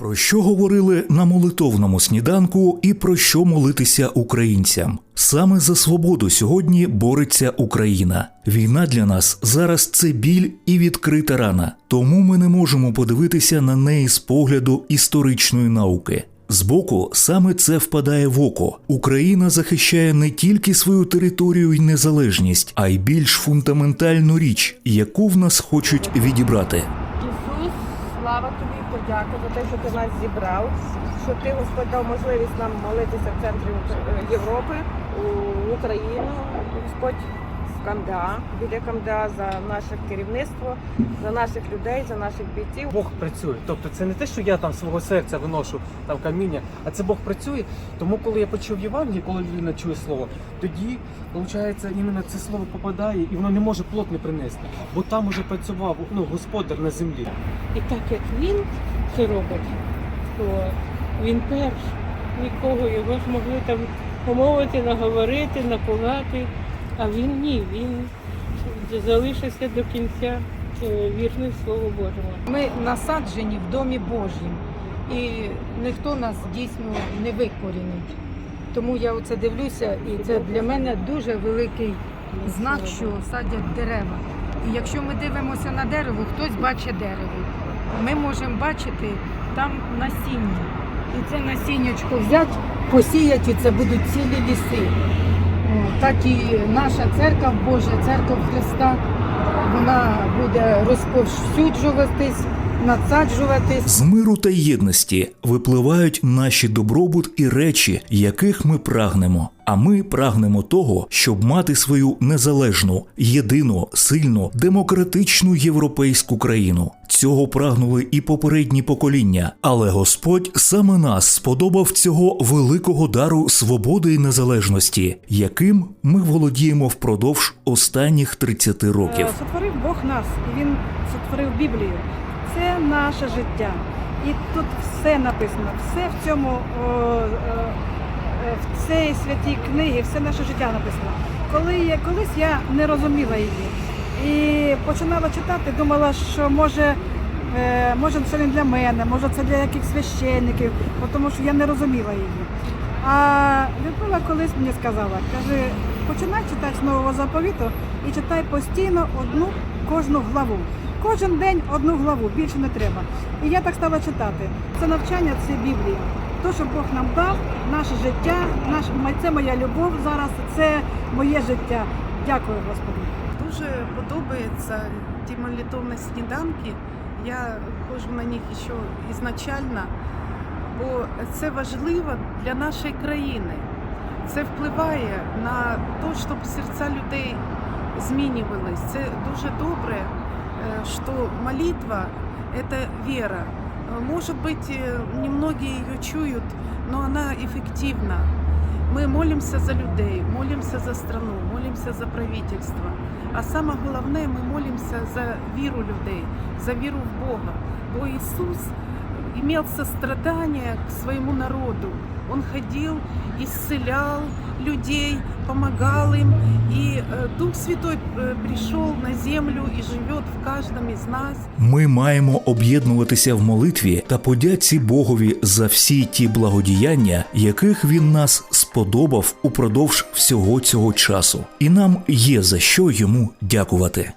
Про що говорили на молитовному сніданку і про що молитися українцям? Саме за свободу сьогодні бореться Україна. Війна для нас зараз це біль і відкрита рана, тому ми не можемо подивитися на неї з погляду історичної науки. Збоку саме це впадає в око. Україна захищає не тільки свою територію і незалежність, а й більш фундаментальну річ, яку в нас хочуть відібрати. Слава тобі, подяка за те, що ти нас зібрав, що ти, Господь, дав можливість нам молитися в центрі Європи, у Україну, Господь в КМДА, біля КМДА за наше керівництво, за наших людей, за наших бійців. Бог працює. Тобто це не те, що я там свого серця виношу там каміння, а це Бог працює. Тому коли я почув Євангеліє, коли людина чує слово, тоді виходить, іменно це слово попадає і воно не може плод не принести. Бо там уже працював ну, господар на землі. І так як він це робить, то він перший. Нікого його ж могли там помовити, наговорити, напугати. А він ні, він залишився до кінця е, вірний Слову Божому. Ми насаджені в домі Божім, і ніхто нас дійсно не викорінить. Тому я оце дивлюся, і це для мене дуже великий знак, що садять дерева. І якщо ми дивимося на дерево, хтось бачить дерево. Ми можемо бачити там насіння. І це насіннячко взяти, посіяти, і це будуть цілі ліси. Так і наша церква Божа, церква Христа, вона буде розповсюджуватись, надсаджуватись. З миру та єдності випливають наші добробут і речі, яких ми прагнемо. А ми прагнемо того, щоб мати свою незалежну, єдину, сильну, демократичну європейську країну. Цього прагнули і попередні покоління, але Господь саме нас сподобав цього великого дару свободи і незалежності, яким ми володіємо впродовж останніх 30 років. Е, Сотворив Бог нас, і Він сотворив Біблію. Це наше життя. І тут все написано, все в цьому е, е, в цій святій книгі, все наше життя написано. Коли я колись я не розуміла її і починала читати, думала, що може, е, може це не для мене, може це для якихось священників, тому що я не розуміла її. А Людмила колись мені сказала, каже, починай читати з нового заповіту і читай постійно одну кожну главу. Кожен день одну главу, більше не треба. І я так стала читати. Це навчання, це Біблія. То, що Бог нам дав, наше життя, наш, це моя любов зараз, це моє життя. Дякую, Господи. Дуже подобаються ті молитовні сніданки. Я ходжу на них ще ізначально, бо це важливо для нашої країни. Це впливає на те, щоб серця людей змінювались. Це дуже добре, е, що молитва – це віра. Е, Может быть, э, немногие ее чуют, но она эффективна. Мы молимся за людей, молимся за страну, молимся за правительство. А саме головне, ми молимося за віру людей, за віру в Бога. Бо Ісус имел сострадание к своему народу. Он ходил, исцелял людей, помогал им. И э, Дух Святой э, пришел на землю и живет в каждом из нас. Ми маємо об'єднуватися в молитві та подяці Богові за всі ті благодіяння, яких він нас сподобав упродовж всього цього часу, і нам є за що йому дякувати.